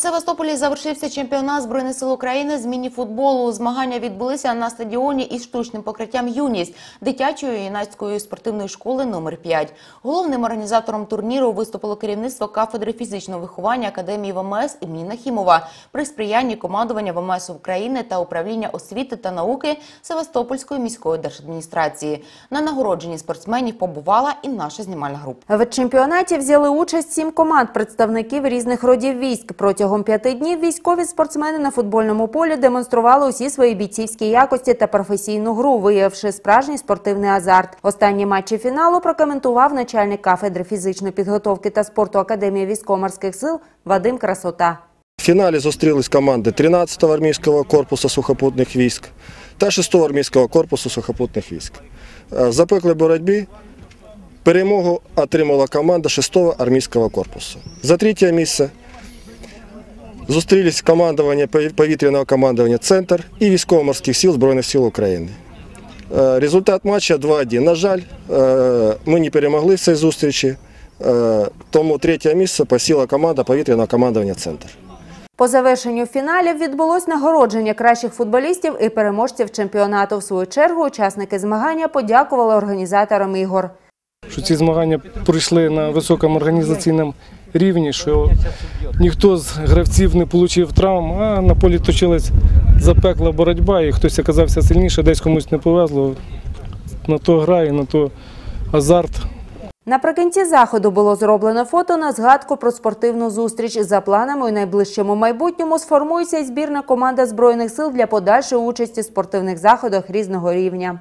Севастополі завершився чемпіонат збройних сил України з міні-футболу. Змагання відбулися на стадіоні із штучним покриттям юність дитячої юнацької спортивної школи номер 5 Головним організатором турніру виступило керівництво кафедри фізичного виховання Академії ВМС імені Нахімова при сприянні командування ВМС України та управління освіти та науки Севастопольської міської держадміністрації. На нагородженні спортсменів побувала і наша знімальна група. В чемпіонаті взяли участь сім команд представників різних родів військ. Протягом п'яти днів військові спортсмени на футбольному полі демонстрували усі свої бійцівські якості та професійну гру, виявивши справжній спортивний азарт. Останні матчі фіналу прокоментував начальник кафедри фізичної підготовки та спорту Академії військово-морських сил Вадим Красота. В фіналі зустрілись команди 13-го армійського корпусу сухопутних військ та 6-го армійського корпусу сухопутних військ. Е, В запеклій боротьбі перемогу отримала команда 6-го армійського корпусу. За третє місце зустрілись командування повітряного командування Центр і військово-морських сил Збройних сил України. Е, Результат матчу 2-1. На жаль, е, ми не перемогли в цій зустрічі, е, тому третє місце посіла команда повітряного командування Центр. По завершенню фіналів відбулось нагородження кращих футболістів і переможців чемпіонату. В свою чергу учасники змагання подякували організаторам ігор. що ці змагання пройшли на високому організаційному рівні, що ніхто з гравців не отримав травм, а на полі точилась запекла боротьба, і хтось оказався сильніше, десь комусь не повезло. На то гра і на то азарт. Наприкінці заходу було зроблено фото на згадку про спортивну зустріч. За планами у найближчому майбутньому сформується й збірна команда збройних сил для подальшої участі в спортивних заходах різного рівня.